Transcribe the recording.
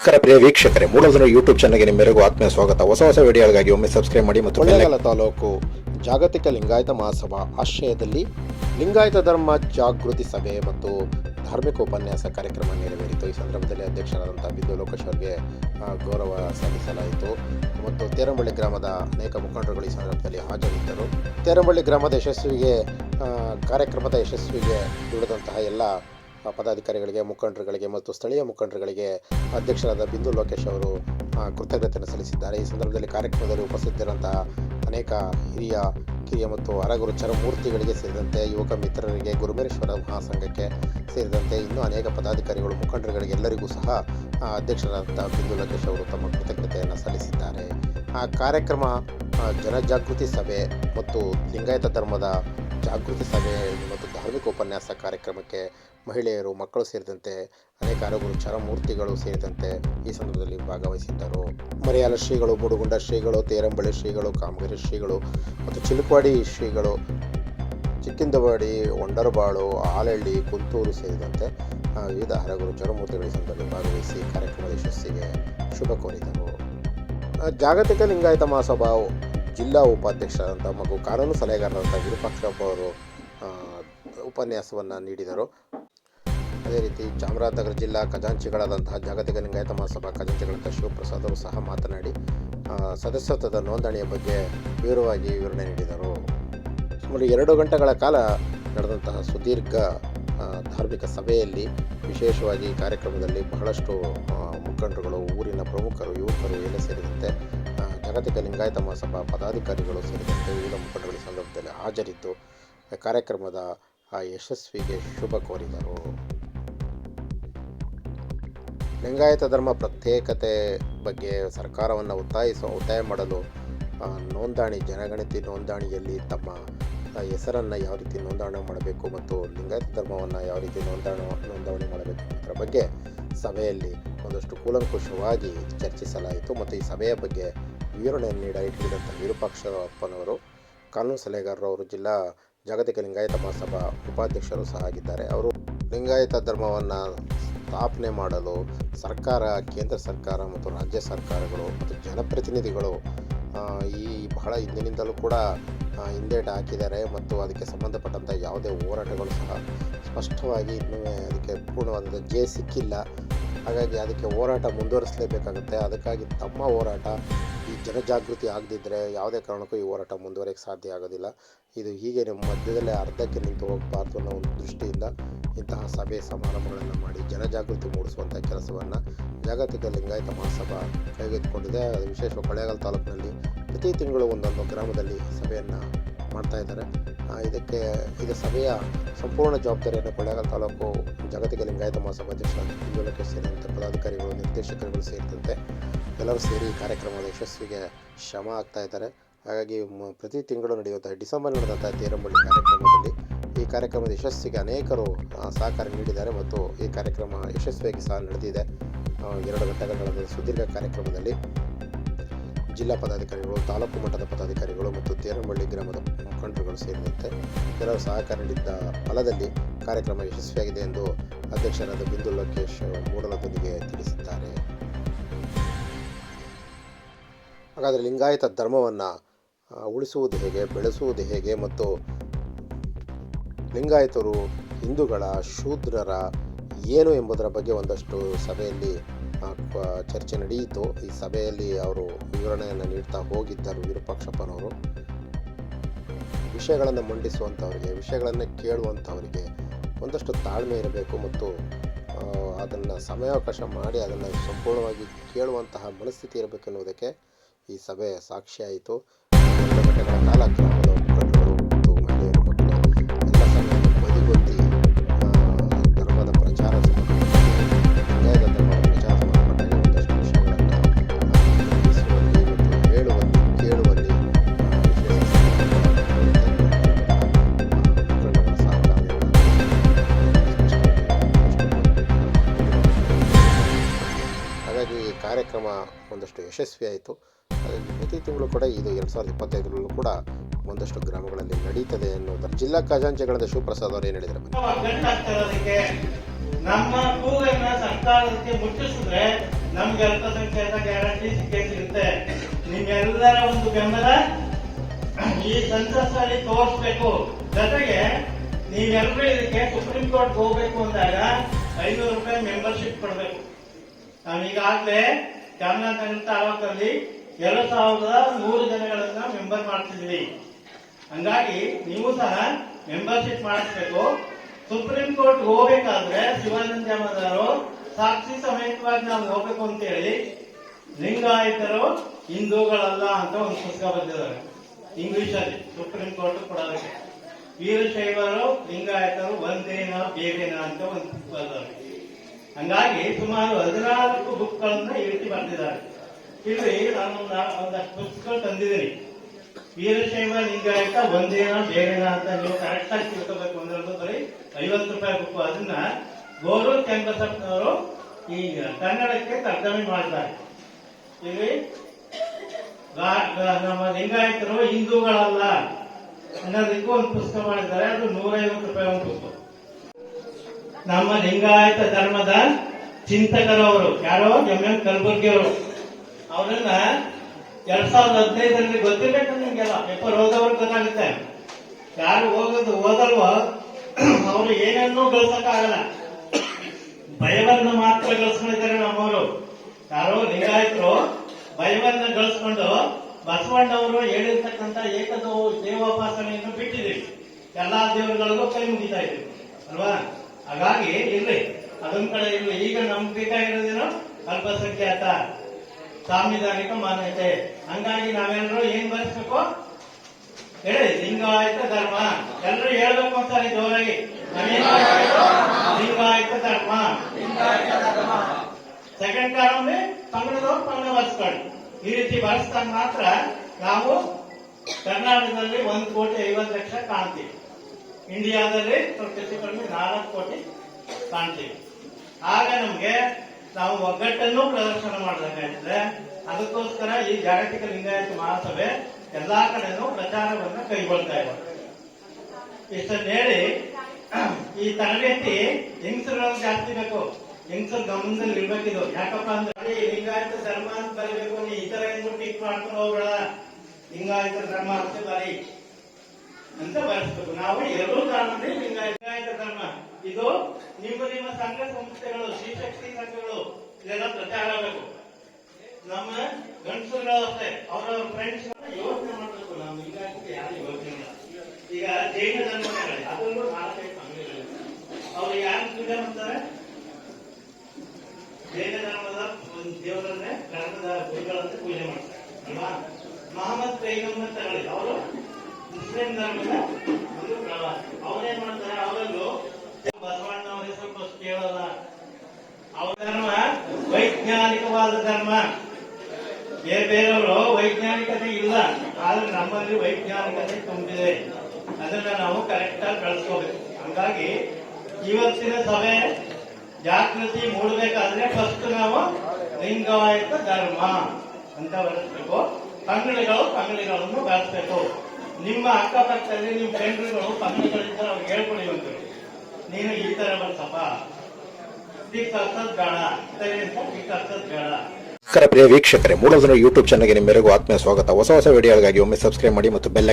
ನಮಸ್ಕಾರ ಪ್ರಿಯ ವೀಕ್ಷಕರೇ ಮೂಲಧನ ಯೂಟ್ಯೂಬ್ ಚಾನಲ್ಗೆ ನಿಮ್ಮೆಲ್ಲರಿಗೂ ಆತ್ಮೀಯ ಸ್ವಾಗತ. ಹೊಸ ಹೊಸ ವಿಡಿಯೋಗಳಿಗಾಗಿ ಒಮ್ಮೆ ಸಬ್ಸ್ಕ್ರೈಬ್ ಮಾಡಿ ಮತ್ತು ಕೊಳ್ಳೇಗಾಲ ತಾಲೂಕು ಜಾಗತಿಕ ಲಿಂಗಾಯತ ಮಹಾಸಭಾ ಆಶ್ರಯದಲ್ಲಿ ಲಿಂಗಾಯತ ಧರ್ಮ ಜಾಗೃತಿ ಸಭೆ ಮತ್ತು ಧಾರ್ಮಿಕ ಉಪನ್ಯಾಸ ಕಾರ್ಯಕ್ರಮ ನೆರವೇರಿತು. ಈ ಸಂದರ್ಭದಲ್ಲಿ ಅಧ್ಯಕ್ಷರಾದಂಥ ಬಿಂದು ಲೋಕೇಶ್ ಅವರಿಗೆ ಗೌರವ ಸಲ್ಲಿಸಲಾಯಿತು. ಮತ್ತು ತೇರಂಬಳ್ಳಿ ಗ್ರಾಮದ ಅನೇಕ ಮುಖಂಡರುಗಳು ಈ ಸಂದರ್ಭದಲ್ಲಿ ಹಾಜರಿದ್ದರು. ತೇರಂಬಳ್ಳಿ ಗ್ರಾಮದ ಯಶಸ್ವಿಗೆ ಕಾರ್ಯಕ್ರಮದ ಯಶಸ್ವಿಗೆ ದುಡಿದಂತಹ ಎಲ್ಲ ಪದಾಧಿಕಾರಿಗಳಿಗೆ, ಮುಖಂಡರುಗಳಿಗೆ ಮತ್ತು ಸ್ಥಳೀಯ ಮುಖಂಡರುಗಳಿಗೆ ಅಧ್ಯಕ್ಷರಾದ ಬಿಂದು ಲೋಕೇಶ್ ಅವರು ಕೃತಜ್ಞತೆಯನ್ನು ಸಲ್ಲಿಸಿದ್ದಾರೆ. ಈ ಸಂದರ್ಭದಲ್ಲಿ ಕಾರ್ಯಕ್ರಮದಲ್ಲಿ ಉಪಸ್ಥಿತರಿರುವಂತಹ ಅನೇಕ ಹಿರಿಯ, ಕಿರಿಯ ಮತ್ತು ಅರಗುರು ಚರಮೂರ್ತಿಗಳಿಗೆ ಸೇರಿದಂತೆ ಯುವಕ ಮಿತ್ರರಿಗೆ ಗುರುಮೇಶ್ವರ ಮಹಾಸಂಘಕ್ಕೆ ಸೇರಿದಂತೆ ಇನ್ನೂ ಅನೇಕ ಪದಾಧಿಕಾರಿಗಳು, ಮುಖಂಡರುಗಳಿಗೆ ಎಲ್ಲರಿಗೂ ಸಹ ಅಧ್ಯಕ್ಷರಾದಂತಹ ಬಿಂದು ಲೋಕೇಶ್ ಅವರು ತಮ್ಮ ಕೃತಜ್ಞತೆಯನ್ನು ಸಲ್ಲಿಸಿದ್ದಾರೆ. ಆ ಕಾರ್ಯಕ್ರಮ ಜನಜಾಗೃತಿ ಸಭೆ ಮತ್ತು ಲಿಂಗಾಯತ ಧರ್ಮದ ಜಾಗೃತಿ ಸಭೆ ಮತ್ತು ಧಾರ್ಮಿಕ ಉಪನ್ಯಾಸ ಕಾರ್ಯಕ್ರಮಕ್ಕೆ ಮಹಿಳೆಯರು, ಮಕ್ಕಳು ಸೇರಿದಂತೆ ಅನೇಕ ಹಲವರು ಚರಮೂರ್ತಿಗಳು ಸೇರಿದಂತೆ ಈ ಸಂದರ್ಭದಲ್ಲಿ ಭಾಗವಹಿಸಿದ್ದರು. ಮರಿಯಾಲ ಶ್ರೀಗಳು, ಬುಡುಗುಂಡ ಶ್ರೀಗಳು ತೇರಂಬಳೆ ಶ್ರೀಗಳು, ಕಾಮಗಿರಿ ಶ್ರೀಗಳು ಮತ್ತು ಚಿಲುಕವಾಡಿ ಶ್ರೀಗಳು, ಚಿಕ್ಕಿಂದವಾಡಿ, ಒಂಡರಬಾಳು ಆಲಹಳ್ಳಿ ಕುಂತೂರು ಸೇರಿದಂತೆ ವಿವಿಧ ಹರಗುರು ಚರಮೂರ್ತಿಗಳ ಸಂದರ್ಭದಲ್ಲಿ ಭಾಗವಹಿಸಿ ಕಾರ್ಯಕ್ರಮದ ಯಶಸ್ಸಿಗೆ ಶುಭ ಕೋರಿದರು. ಜಾಗತಿಕ ಲಿಂಗಾಯತ ಮಹಾಸಭಾ ಜಿಲ್ಲಾ ಉಪಾಧ್ಯಕ್ಷರಾದಂಥ ಮಗು ಕಾನೂನು ಸಲಹೆಗಾರರಾದಂಥ ವಿರೂಪಾಕ್ಷಪ್ಪ ಅವರು ಉಪನ್ಯಾಸವನ್ನು ನೀಡಿದರು. ಅದೇ ರೀತಿ ಚಾಮರಾಜನಗರ ಜಿಲ್ಲಾ ಖಜಾಂಚಿಗಳಾದಂತಹ ಜಾಗತಿಕ ಲಿಂಗಾಯತ ಮಹಾಸಭಾ ಖಜಾಂಚಿಗಳಂಥ ಶಿವಪ್ರಸಾದ್ ಅವರು ಸಹ ಮಾತನಾಡಿ ಸದಸ್ಯತ್ವದ ನೋಂದಣಿಯ ಬಗ್ಗೆ ವಿವರವಾಗಿ ವಿವರಣೆ ನೀಡಿದರು. ಸುಮಾರು ಎರಡು ಗಂಟೆಗಳ ಕಾಲ ನಡೆದಂತಹ ಸುದೀರ್ಘ ಧಾರ್ಮಿಕ ಸಭೆಯಲ್ಲಿ ವಿಶೇಷವಾಗಿ ಕಾರ್ಯಕ್ರಮದಲ್ಲಿ ಬಹಳಷ್ಟು ಮುಖಂಡರುಗಳು, ಊರಿನ ಪ್ರಮುಖರು, ಯುವಕರು ಎಲ್ಲ ಸೇರಿದಂತೆ ಜಾಗತಿಕ ಲಿಂಗಾಯತ ಮಹಾಸಭಾ ಪದಾಧಿಕಾರಿಗಳು ಸೇರಿದಂತೆ ವಿವಿಧ ಮುಖಂಡಗಳ ಸಂದರ್ಭದಲ್ಲಿ ಹಾಜರಿದ್ದು, ಕಾರ್ಯಕ್ರಮದ, ಆ, ಯಶಸ್ವಿಗೆ ಶುಭ ಕೋರಿದರು. ಲಿಂಗಾಯತ ಧರ್ಮ ಪ್ರತ್ಯೇಕತೆ ಬಗ್ಗೆ ಸರ್ಕಾರವನ್ನು ಒತ್ತಾಯಿಸುವ ಒತ್ತಾಯ ಮಾಡಲು ನೋಂದಣಿ ಜನಗಣತಿ ನೋಂದಣಿಯಲ್ಲಿ ತಮ್ಮ ಹೆಸರನ್ನು ಯಾವ ರೀತಿ ನೋಂದಣಿ ಮಾಡಬೇಕು ಮತ್ತು ಲಿಂಗಾಯತ ಧರ್ಮವನ್ನು ಯಾವ ರೀತಿ ನೋಂದಣಿ ನೋಂದಣಿ ಮಾಡಬೇಕು ಅದರ ಬಗ್ಗೆ ಸಭೆಯಲ್ಲಿ ಒಂದಷ್ಟು ಕೂಲಂಕುಷವಾಗಿ ಚರ್ಚಿಸಲಾಯಿತು ಮತ್ತು ಈ ಸಭೆಯ ಬಗ್ಗೆ ವಿವರಣೆಯನ್ನು ನೀಡ ನೀಡಿದಂಥ ವಿರೂಪಾಕ್ಷಪ್ಪನವರು ಕಾನೂನು ಸಲಹೆಗಾರರು ಅವರು ಜಿಲ್ಲಾ ಜಾಗತಿಕ ಲಿಂಗಾಯತ ಮಹಾಸಭಾ ಉಪಾಧ್ಯಕ್ಷರು ಸಹ ಆಗಿದ್ದಾರೆ. ಅವರು ಲಿಂಗಾಯತ ಧರ್ಮವನ್ನು ಸ್ಥಾಪನೆ ಮಾಡಲು ಸರ್ಕಾರ, ಕೇಂದ್ರ ಸರ್ಕಾರ ಮತ್ತು ರಾಜ್ಯ ಸರ್ಕಾರಗಳು ಮತ್ತು ಜನಪ್ರತಿನಿಧಿಗಳು ಈ ಬಹಳ ಹಿಂದಿನಿಂದಲೂ ಕೂಡ ಹಿಂದೇಟು ಹಾಕಿದ್ದಾರೆ ಮತ್ತು ಅದಕ್ಕೆ ಸಂಬಂಧಪಟ್ಟಂಥ ಯಾವುದೇ ಹೋರಾಟಗಳು ಸಹ ಸ್ಪಷ್ಟವಾಗಿ ಇನ್ನೂ, ಅದಕ್ಕೆ ಪೂರ್ಣವಾದ ಜಯ ಸಿಕ್ಕಿಲ್ಲ. ಹಾಗಾಗಿ ಅದಕ್ಕೆ ಹೋರಾಟ ಮುಂದುವರಿಸಲೇಬೇಕಾಗುತ್ತೆ. ಅದಕ್ಕಾಗಿ ತಮ್ಮ ಹೋರಾಟ, ಈ ಜನಜಾಗೃತಿ ಆಗದಿದ್ದರೆ ಯಾವುದೇ ಕಾರಣಕ್ಕೂ ಈ ಹೋರಾಟ ಮುಂದುವರಿಯೋಕ್ಕೆ ಸಾಧ್ಯ ಆಗೋದಿಲ್ಲ. ಇದು ಹೀಗೆ ನಿಮ್ಮ ಮಧ್ಯದಲ್ಲೇ ಅರ್ಧಕ್ಕೆ ನಿಂತು ಹೋಗಬಾರ್ದು ಅನ್ನೋ ಒಂದು ದೃಷ್ಟಿಯಿಂದ ಇಂತಹ ಸಭೆ ಸಮಾರಂಭಗಳನ್ನು ಮಾಡಿ ಜನಜಾಗೃತಿ ಮೂಡಿಸುವಂಥ ಕೆಲಸವನ್ನು ಜಾಗತಿಕ ಲಿಂಗಾಯತ ಮಹಾಸಭಾ ಕೈಗೆತ್ತಿಕೊಂಡಿದೆ. ಅದು ವಿಶೇಷ ಕೊಳ್ಳೇಗಾಲ ತಾಲೂಕಿನಲ್ಲಿ ಪ್ರತಿ ತಿಂಗಳು ಒಂದೊಂದು ಗ್ರಾಮದಲ್ಲಿ ಸಭೆಯನ್ನು ಮಾಡ್ತಾ ಇದ್ದಾರೆ. ಇದಕ್ಕೆ ಇದು ಸಭೆಯ ಸಂಪೂರ್ಣ ಜವಾಬ್ದಾರಿಯನ್ನು ಕೊಳ್ಳೇಗಾಲ ತಾಲೂಕು ಜಾಗತಿಕ ಲಿಂಗಾಯತ ಮಹಾಸಭಾ ಅಧ್ಯಕ್ಷ ಸೇರಿದಂತೆ ಪದಾಧಿಕಾರಿಗಳು, ನಿರ್ದೇಶಕರುಗಳು ಸೇರಿದಂತೆ ಎಲ್ಲರೂ ಸೇರಿ ಕಾರ್ಯಕ್ರಮದ ಯಶಸ್ವಿಗೆ ಶ್ರಮ ಆಗ್ತಾ ಇದ್ದಾರೆ. ಹಾಗಾಗಿ ಪ್ರತಿ ತಿಂಗಳು ನಡೆಯುವಂತಹ ಡಿಸೆಂಬರ್ ನಡೆದಂತಹ ತೇರಂಬಳ್ಳಿ ಕಾರ್ಯಕ್ರಮದಲ್ಲಿ ಈ ಕಾರ್ಯಕ್ರಮದ ಯಶಸ್ಸಿಗೆ ಅನೇಕರು ಸಹಕಾರ ನೀಡಿದ್ದಾರೆ ಮತ್ತು ಈ ಕಾರ್ಯಕ್ರಮ ಯಶಸ್ವಿಯಾಗಿ ಸಹ ನಡೆದಿದೆ. ಎರಡು ಗಂಟೆಗಳ ಸುದೀರ್ಘ ಕಾರ್ಯಕ್ರಮದಲ್ಲಿ ಜಿಲ್ಲಾ ಪದಾಧಿಕಾರಿಗಳು, ತಾಲೂಕು ಮಟ್ಟದ ಪದಾಧಿಕಾರಿಗಳು ಮತ್ತು ತೇರಮಳ್ಳಿ ಗ್ರಾಮದ ಮುಖಂಡರುಗಳು ಸೇರಿದಂತೆ ಕೆಲವರು ಸಹಕಾರ ನೀಡಿದ್ದ ಫಲದಲ್ಲಿ ಕಾರ್ಯಕ್ರಮ ಯಶಸ್ವಿಯಾಗಿದೆ ಎಂದು ಅಧ್ಯಕ್ಷರಾದ ಬಿಂದು ಲೋಕೇಶ್ ಮೂಡಲದೊಂದಿಗೆ ತಿಳಿಸಿದ್ದಾರೆ. ಹಾಗಾದರೆ ಲಿಂಗಾಯತ ಧರ್ಮವನ್ನು ಉಳಿಸುವುದು ಹೇಗೆ, ಬೆಳೆಸುವುದು ಹೇಗೆ ಮತ್ತು ಲಿಂಗಾಯತರು ಹಿಂದೂಗಳ ಶೂದ್ರರ ಏನು ಎಂಬುದರ ಬಗ್ಗೆ ಒಂದಷ್ಟು ಸಭೆಯಲ್ಲಿ ಚರ್ಚೆ ನಡೆಯಿತು. ಈ ಸಭೆಯಲ್ಲಿ ಅವರು ವಿವರಣೆಯನ್ನು ನೀಡ್ತಾ ಹೋಗಿದ್ದರು ವಿರೂಪಾಕ್ಷಪ್ಪನವರು. ವಿಷಯಗಳನ್ನು ಮಂಡಿಸುವಂಥವರಿಗೆ ವಿಷಯಗಳನ್ನು ಕೇಳುವಂಥವರಿಗೆ ಒಂದಷ್ಟು ತಾಳ್ಮೆ ಇರಬೇಕು ಮತ್ತು ಅದನ್ನು ಸಮಯಾವಕಾಶ ಮಾಡಿ ಅದನ್ನು ಸಂಪೂರ್ಣವಾಗಿ ಕೇಳುವಂತಹ ಮನಸ್ಥಿತಿ ಇರಬೇಕೆನ್ನುವುದಕ್ಕೆ ಈ ಸಭೆ ಸಾಕ್ಷಿಯಾಯಿತು. ಎರಡು ಗಂಟೆಗಳ ಕಾಲ ಕಾರ್ಯಕ್ರಮ ಒಂದಷ್ಟು ಯಶಸ್ವಿಯಾಯಿತು ಅದರಲ್ಲಿ ಪ್ರತಿ ತಿಂಗಳು ಕೂಡ ಇದು ಎರಡು ಸಾವಿರದ ಇಪ್ಪತ್ತೈದರಲ್ಲೂ ಕೂಡ ಒಂದಷ್ಟು ಗ್ರಾಮಗಳಲ್ಲಿ ನಡೀತದೆ ಎನ್ನುವುದರ ಜಿಲ್ಲಾ ಖಜಾಂಚಿಗಳಿಂದ ಶಿವಪ್ರಸಾದ್ ಅವರು ಏನು ಇರೋದಕ್ಕೆ ನಮ್ಮ ಕೂಗನ್ನ ಸರ್ಕಾರಕ್ಕೆ ಮುಟ್ಟಿಸಿದ್ರೆ ನಮ್ಗೆ ಅಲ್ಪಸಂಖ್ಯಾತ ಗ್ಯಾರಂಟಿ ಸಿಕ್ಕೇ ಸಿಗುತ್ತೆ ನಿಮ್ಮೆಲ್ಲರ ಒಂದು ಬೆಂಬಲ ಈ ಸೆನ್ಸಸ್ ಅಲ್ಲಿ ತೋರಿಸ್ಬೇಕು. ಜೊತೆಗೆ ನೀವೆಲ್ಲರೂ ಇದಕ್ಕೆ ಸುಪ್ರೀಂ ಕೋರ್ಟ್ ಹೋಗ್ಬೇಕು ಅಂದಾಗ ಐನೂರು ರೂಪಾಯಿ ಮೆಂಬರ್ಶಿಪ್ ಕೊಡ್ಬೇಕು. ನಾವು ಈಗಾಗಲೇ ಚಾಮರಾಜನಗರ ತಾಲೂಕಲ್ಲಿ ಎರಡು ಸಾವಿರದ ನೂರು ಜನಗಳನ್ನ ಮೆಂಬರ್ ಮಾಡ್ತಿದ್ವಿ ಹಂಗಾಗಿ ನೀವು ಸಹ ಮೆಂಬರ್ಶಿಪ್ ಮಾಡಿಸ್ಬೇಕು. ಸುಪ್ರೀಂ ಕೋರ್ಟ್ ಹೋಗ್ಬೇಕಾದ್ರೆ ಶಿವಾನಂದ ಜಾಮದಾರು ಸಾಕ್ಷಿ ಸಮೇತವಾಗಿ ನಾವು ಹೋಗ್ಬೇಕು ಅಂತ ಹೇಳಿ ಲಿಂಗಾಯತರು ಹಿಂದೂಗಳಲ್ಲ ಅಂತ ಒಂದು ಪುಸ್ತಕ ಬರೆದಿದ್ದಾರೆ. ಇಂಗ್ಲಿಷ್ ಅಲ್ಲಿ ಸುಪ್ರೀಂ ಕೋರ್ಟ್ ಕೊಡೋದಕ್ಕೆ. ವೀರಶೈವರು, ಲಿಂಗಾಯತರು ಒಂದೇನಾ ಬೇರೆನಾ ಅಂತ ಒಂದು ಬರೆದಿದ್ದಾರೆ. ಹಂಗಾಗಿ ಸುಮಾರು ಹದಿನಾಲ್ಕು ಬುಕ್ಗಳನ್ನ ಈ ರೀತಿ ಬರೆದಿದ್ದಾರೆ. ಇಲ್ಲಿ ನಾನು ಒಂದು- ಒಂದಷ್ಟು ಪುಸ್ತಕಗಳು ತಂದಿದ್ದೀನಿ. ವೀರಶೈವ ಲಿಂಗಾಯತ ಒಂದೇನ ಬೇರೆನ ಅಂತ ನೀವು ಕರೆಕ್ಟ್ ಆಗಿ ತಿಳ್ಕೋಬೇಕು ಅಂದ್ರೆ ಬರೀ ಐವತ್ತು ರೂಪಾಯಿ ಬುಕ್ ಅದನ್ನ ಗೋರೂರ್ ಕೆಂಪಸಪ್ಪನವರು ಈ ಕನ್ನಡಕ್ಕೆ ತರ್ಜಮೆ ಮಾಡಿದ್ದಾರೆ. ಇಲ್ಲಿ ನಮ್ಮ ಲಿಂಗಾಯತರು ಹಿಂದೂಗಳಲ್ಲ ಅನ್ನೋದಕ್ಕೂ ಒಂದು ಪುಸ್ತಕ ಮಾಡಿದ್ದಾರೆ. ಅದು ನೂರೈವತ್ತು ರೂಪಾಯಿ ಒಂದು ಪುಸ್ತಕ ನಮ್ಮ ಲಿಂಗಾಯತ ಧರ್ಮದ ಚಿಂತಕರವರು ಯಾರೋ ಎಂ ಎಂ ಕಲಬುರ್ಗಿ ಅವರು. ಅವರನ್ನ ಎರಡ್ ಸಾವಿರದ ಹದಿನೈದರಲ್ಲಿ ಗೊತ್ತಿರ್ಬೇಕು ನಿಮ್ಗೆಲ್ಲ, ಪೇಪರ್ ಓದೋರು ಗೊತ್ತಾಗುತ್ತೆ. ಯಾರು ಹೋಗೋದು ಓದಲ್ವೋ, ಅವರು ಏನನ್ನೂ ಗಳಿಸಕ್ಕಾಗಲ್ಲ. ಭಯವನ್ನು ಮಾತ್ರ ಗಳಿಸ್ಕೊಂಡಿದ್ದಾರೆ ನಮ್ಮವರು. ಯಾರೋ ಲಿಂಗಾಯತರು ಭಯವನ್ನ ಗಳಿಸ್ಕೊಂಡು ಬಸವಣ್ಣವರು ಹೇಳಿರ್ತಕ್ಕಂಥ ಏಕದೋ ದೇವೋಪಾಸನೆಯನ್ನು ಬಿಟ್ಟಿದ್ದೀವಿ. ಎಲ್ಲಾ ದೇವರುಗಳಿಗೂ ಕೈ ಮುಗಿತಾ ಇದ್ದೀವಿ ಅಲ್ವಾ? ಹಾಗಾಗಿ ಇರ್ಲಿ. ಅದೊಂದ್ ಕಡೆ ಇರ್ಲಿ. ಈಗ ನಮ್ಗೆ ಬೇಕಾಗಿರೋದೇನು ಅಲ್ಪಸಂಖ್ಯಾತ, ಸಾಂವಿಧಾನಿಕ ಮಾನ್ಯತೆ. ಹಂಗಾಗಿ ನಾವೆಲ್ಲರೂ ಏನ್ ಬರೆಸ್ಬೇಕು ಹೇಳಿ, ಲಿಂಗಾಯತ ಧರ್ಮ. ಎಲ್ಲರೂ ಹೇಳ್ಬೇಕು ಅಂತಾರೆ ಜೋರಾಗಿ? ಲಿಂಗಾಯತ ಧರ್ಮ. ಸೆಕೆಂಡ್ ಕಾಲಮ್ ಕನ್ನಡದವ್ರು ಕನ್ನಡ ಬಳಸ್ಕೊಳ್ಳಿ. ಈ ರೀತಿ ಬರ್ಸ್ದಾಗ ಮಾತ್ರ ನಾವು ಕರ್ನಾಟಕದಲ್ಲಿ ಒಂದು ಕೋಟಿ ಐವತ್ತು ಲಕ್ಷ ಕಾಣ್ತೀವಿ. ಇಂಡಿಯಾದಲ್ಲಿ ಸ್ವಲ್ಪ ನಾಲ್ಕು ಕೋಟಿ ಕಾಣ್ತೀವಿ. ಆಗ ನಮ್ಗೆ ನಾವು ಒಗ್ಗಟ್ಟನ್ನು ಪ್ರದರ್ಶನ ಮಾಡಬೇಕಾಗ್ತದೆ ಅದಕ್ಕೋಸ್ಕರ ಈ ಜಾಗತಿಕ ಲಿಂಗಾಯತ ಮಹಾಸಭೆ ಎಲ್ಲಾ ಕಡೆನೂ ಪ್ರಚಾರವನ್ನ ಕೈಗೊಳ್ತಾ ಇದೆ. ಇಷ್ಟನ್ನ ಹೇಳಿ, ಈ ತರಬೇತಿ ಹೆಂಗಸರುಗಳಿಗೆ ಜಾಸ್ತಿ ಬೇಕು? ಹೆಂಗಸರು ಗಮನದಲ್ಲಿ ಇರ್ಬೇಕಿದು ಯಾಕಪ್ಪ ಅಂದ್ರೆ ಲಿಂಗಾಯತ ಧರ್ಮ ಅಂತ ಬರೀಬೇಕು, ನೀ ಈ ತರ ಏನು ಟಿಕ್ ಮಾಡ್ಕೊಂಡು ಹೋಗ್ಬೇಡ? ಲಿಂಗಾಯತ ಧರ್ಮ ಅಂತ ಬರೀ. ಅಂತ ಬರೆಸ್ಬೇಕು. ನಾವು ಎರಡೂ ಕಾರಣದೇ ಲಿಂಗಾಯತ ಲಿಂಗಾಯತ ಧರ್ಮ. ಇದು ನಿಮ್ಮ ನಿಮ್ಮ ಸಂಘ ಸಂಸ್ಥೆಗಳು ಶ್ರೀಶಕ್ತಿ ಸಂಘಗಳು, ಇದೆಲ್ಲ ಪ್ರಚಾರ ಆಗಬೇಕು. ನಮ್ಮ ಗಂಡಸರು ಅಷ್ಟೇ ಅವರ ಫ್ರೆಂಡ್ಸ್ ಯೋಚನೆ ಮಾಡಬೇಕು. ನಾವು ಲಿಂಗಾಯತಕ್ಕೆ ಯಾರು ಯೋಚನೆ ಇಲ್ಲ. ಈಗ ಜೈನ ಧರ್ಮ ಅದರಲ್ಲೂ ನಾಲ್ಕೈದು ಸಂಘಗಳಿವೆ ಅವ್ರು ಯಾರು ಪೂಜೆ ಮಾಡ್ತಾರೆ? ಜೈನ ಧರ್ಮದ ಒಂದು ದೇವರನ್ನೇ ಗುರುಗಳಂತೆ ಪೂಜೆ ಮಾಡ್ತಾರೆ, ಅಲ್ವಾ? ಮಹಮ್ಮದ್ ಪೈಗಂಬರ್ ತಗೊಳ್ಳಿ ಅವರು ಮುಸ್ಲಿಂ ಧರ್ಮದ ಒಂದು ಮಾಡ್ತಾರೆ ಅವರಲ್ಲೂ ಬಸವಣ್ಣ ಅವ್ರ ಹೆಸರು ಫಸ್ಟ್ ಕೇಳಲ್ಲ ಅವ್ರ ಧರ್ಮ ವೈಜ್ಞಾನಿಕವಾದ ಧರ್ಮ ಬೇರೆ ಬೇರೆಯವರು ವೈಜ್ಞಾನಿಕತೆ ಇಲ್ಲ ಆದ್ರೆ ನಮ್ಮಲ್ಲಿ ವೈಜ್ಞಾನಿಕತೆ ತುಂಬಿದೆ ಅದನ್ನ ನಾವು ಕರೆಕ್ಟ್ ಆಗಿ ಬೆಳೆಸ್ಕೋಬೇಕು ಹಂಗಾಗಿ ಇವತ್ತಿನ ಸಭೆ ಜಾಗೃತಿ ಮೂಡಬೇಕಾದ್ರೆ ಫಸ್ಟ್ ನಾವು ಲಿಂಗಾಯತ ಧರ್ಮ ಅಂತ ಬೆಳೆಸ್ಬೇಕು ಪಂಗಡಿಗಳು ಪಂಗಡಿಗಳನ್ನು ಬೆಳೆಸ್ಬೇಕು ನಿಮ್ಮ ಅಕ್ಕಪಕ್ಕದಲ್ಲಿ ನಿಮ್ಮ ಫ್ರೆಂಡ್ಗಳು ಪಂಗಡಿಗಳಿದ್ದರೆ ಅವ್ರಿಗೆ ಹೇಳ್ಕೊಡಿ ಒಂದು ನೀನು ಈ ತರ ಬರ್ತಪ್ಪ ಹಚ್ಚದ್ ಬೇಡ. ಟಿಕ್ ಬೇಡ. ಪ್ರಿಯ ವೀಕ್ಷಕರೇ ಮೂಲಧನ ಯೂಟ್ಯೂಬ್ ಚಾನಲ್ಗೆ ನಿಮ್ಮೆಲ್ಲರಿಗೂ ಆತ್ಮೀಯ ಸ್ವಾಗತ. ಹೊಸ ಹೊಸ ವಿಡಿಯೋಗಳಿಗಾಗಿ ಒಮ್ಮೆ ಸಬ್ಸ್ಕ್ರೈಬ್ ಮಾಡಿ ಮತ್ತು ಬೆಲ್